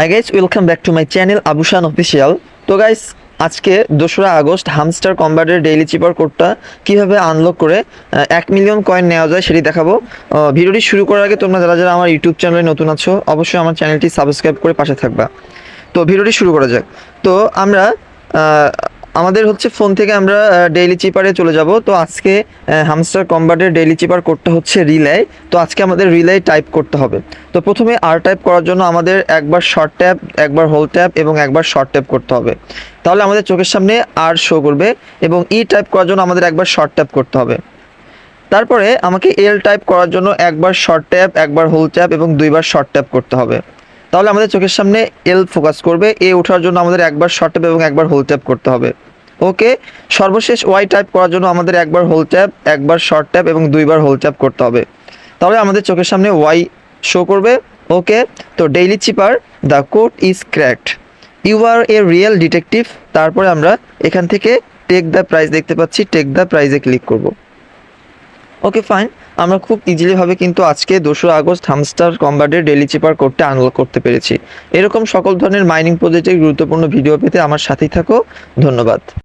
Hi guys welcome back to my channel Abusan official তো guys আজকে দোসরা August hamster কম্বার্ডের ডেইলি চিপার কোডটা কীভাবে আনলক করে এক মিলিয়ন কয়েন নেওয়া যায় সেটি দেখাবো। ভিডিওটি শুরু করার আগে তোমরা যারা যারা আমার ইউটিউব চ্যানেলে নতুন আছো, অবশ্যই আমার চ্যানেলটি সাবস্ক্রাইব করে পাশে থাকবা। তো ভিডিওটি শুরু করা যাক। তো আমরা আমাদের হচ্ছে ফোন থেকে আমরা ডেইলি চিপারে চলে যাব। তো আজকে হামস্টার কম্বাটের ডেইলি চিপার কোডটা হচ্ছে রিলাই তো আজকে আমাদের রিলাই টাইপ করতে হবে। তো প্রথমে আর টাইপ করার জন্য আমাদের একবার শর্ট ট্যাপ একবার হোল ট্যাপ এবং একবার শর্ট ট্যাপ করতে হবে। তাহলে আমাদের চোখের সামনে আর শো করবে এবং ই টাইপ করার জন্য আমাদের একবার শর্ট ট্যাপ করতে হবে। তারপরে আমাকে এল টাইপ করার জন্য একবার শর্ট ট্যাপ একবার হোল ট্যাপ এবং দুইবার শর্ট ট্যাপ করতে হবে। তাহলে আমাদের চোখের সামনে এল ফোকাস করবে। এ ওঠার জন্য আমাদের একবার শর্ট ট্যাপ এবং একবার হোল ট্যাপ করতে হবে। ওকে, সর্বশেষ ওয়াই টাইপ করার জন্য আমাদের একবার হোল ট্যাপ একবার শর্ট ট্যাপ এবং দুইবার হোল ট্যাপ করতে হবে। তাহলে আমাদের চোখের সামনে ওয়াই শো করবে। ওকে, তো daily cipher the code is cracked you are a real detective তারপরে আমরা এখান থেকে টেক দ্য প্রাইজ দেখতে পাচ্ছি টেক দ্য প্রাইজে ক্লিক করব। ওকে ফাইন আমরা খুব ইজিলিভাবে কিন্তু আজকে দোসরা আগস্ট হামস্টার কম্বাটের ডেলি চিপার কোডটা আনলক করতে পেরেছি। এরকম সকল ধরনের মাইনিং প্রজেক্টের গুরুত্বপূর্ণ ভিডিও পেতে আমার সাথেই থাকো। ধন্যবাদ।